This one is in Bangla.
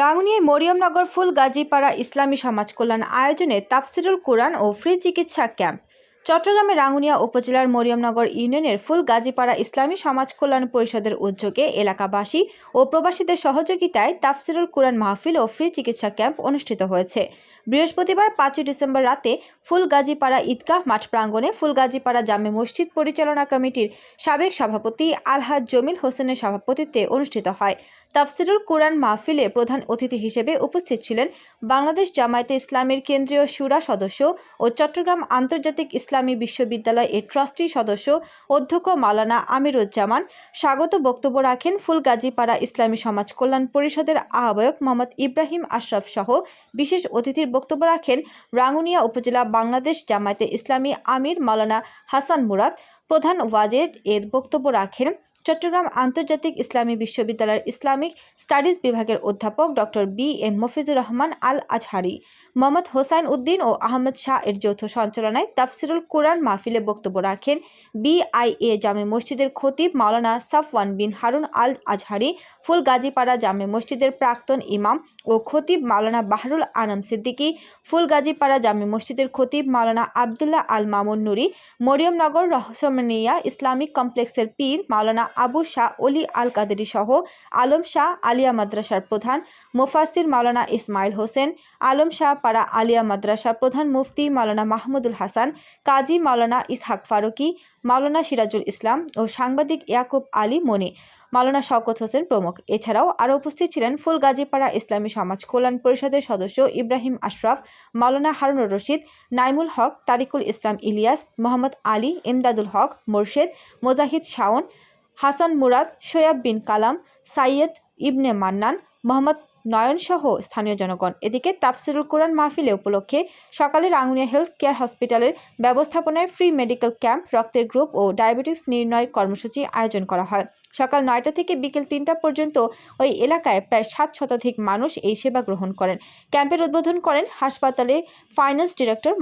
রাঙ্গুনিয়ায় মরিয়মনগর ফুল গাজীপাড়া ইসলামী সমাজ কল্যাণ আয়োজনে তাফসিরুল কোরআন ও ফ্রি চিকিৎসা ক্যাম্প। চট্টগ্রামের রাঙ্গুনিয়া উপজেলার মরিয়মনগর ইউনিয়নের ফুল গাজীপাড়া ইসলামী সমাজ কল্যাণ পরিষদের উদ্যোগে এলাকাবাসী ও প্রবাসীদের সহযোগিতায় তাফসিরুল কোরআন মাহফিল ও ফ্রি চিকিৎসা ক্যাম্প অনুষ্ঠিত হয়েছে। বৃহস্পতিবার পাঁচই ডিসেম্বর রাতে ফুল গাজীপাড়া ঈদগাহ মাঠ প্রাঙ্গণে ফুল গাজীপাড়া জামে মসজিদ পরিচালনা কমিটির সাবেক সভাপতি আলহাজ জমিল হোসেনের সভাপতিত্বে অনুষ্ঠিত হয়। তাফসিরুল কোরআন মাহফিলে প্রধান অতিথি হিসেবে উপস্থিত ছিলেন বাংলাদেশ জামায়াতে ইসলামের কেন্দ্রীয় সুরা সদস্য ও চট্টগ্রাম আন্তর্জাতিক ইসলামী বিশ্ববিদ্যালয় এর ট্রাস্টি সদস্য অধ্যক্ষ মালানা আমিরুজ্জামান। স্বাগত বক্তব্য রাখেন ফুলগাজীপাড়া ইসলামী সমাজ কল্যাণ পরিষদের আহ্বায়ক মোহাম্মদ ইব্রাহিম আশরাফ সহ বিশেষ অতিথির বক্তব্য রাখেন রাঙ্গুনিয়া উপজেলা বাংলাদেশ জামায়াতে ইসলামী আমির মালানা হাসান মুরাদ। প্রধান ওয়াজেদ এর বক্তব্য রাখেন চট্টগ্রাম আন্তর্জাতিক ইসলামী বিশ্ববিদ্যালয়ের ইসলামিক স্টাডিজ বিভাগের অধ্যাপক doctor B M Mofizur Rahman Al Azhari Mohammad Hossain Uddin ও আহমদ শাহ এর যৌথ সঞ্চালনায় তাফসিরুল কোরআন মাহফিলে বক্তব্য রাখেন বিআইএ জামে মসজিদের খতিব মাওলানা সাফওয়ান বিন হারুন আল আজহারি ফুল গাজীপাড়া জামে মসজিদের প্রাক্তন ইমাম ও খতিব মাওলানা বাহরুল আনাম সিদ্দিকী ফুল গাজীপাড়া জামে মসজিদের খতিব মাওলানা আবদুল্লাহ আল মামুন নুরি মরিয়মনগর রহসমানিয়া ইসলামিক কমপ্লেক্সের পীর মাওলানা আবু শাহ অলি আল কাদেরি সহ আলম শাহ আলিয়া মাদ্রাসার প্রধান মুফাসির মাওলানা ইসমাইল হোসেন, আলম শাহ পাড়া আলিয়া মাদ্রাসার প্রধান মুফতি মাওলানা মাহমুদুল হাসান, কাজী মাওলানা ইসহাক ফারুকি, মাওলানা সিরাজুল ইসলাম ও সাংবাদিক ইয়াকুব আলী মনি, মাওলানা শওকত হোসেন প্রমুখ। এছাড়াও আরও উপস্থিত ছিলেন ফুলগাজীপাড়া ইসলামী সমাজ কল্যাণ পরিষদের সদস্য ইব্রাহিম আশরাফ, মাওলানা হারুনুর রশিদ, নাইমুল হক, তারিকুল ইসলাম ইলিয়াস, মোহাম্মদ আলী, ইমদাদুল হক, মোরশেদ, মোজাহিদ শাওন হাসান মুরাদ, শোয়াব বিন কালাম, সাইয়দ ইবনে মান্নান, মোহাম্মদ নয়ন সহ স্থানীয় জনগণ। এদিকে তাফসিরুল কোরআন মাহফিলে উপলক্ষে সকালে রাঙ্গুনিয়া হেলথ কেয়ার হসপিটালের ব্যবস্থাপনায় ফ্রি মেডিকেল ক্যাম্প, রক্তের গ্রুপ ও ডায়াবেটিস নির্ণয় কর্মসূচি আয়োজন করা হয়। সকাল নয়টা থেকে বিকেল তিনটা পর্যন্ত ওই এলাকায় প্রায় সাত শতাধিক মানুষ এই সেবা গ্রহণ করেন। ক্যাম্পের উদ্বোধন করেন হাসপাতালে ফাইন্যান্স ডিরেক্টর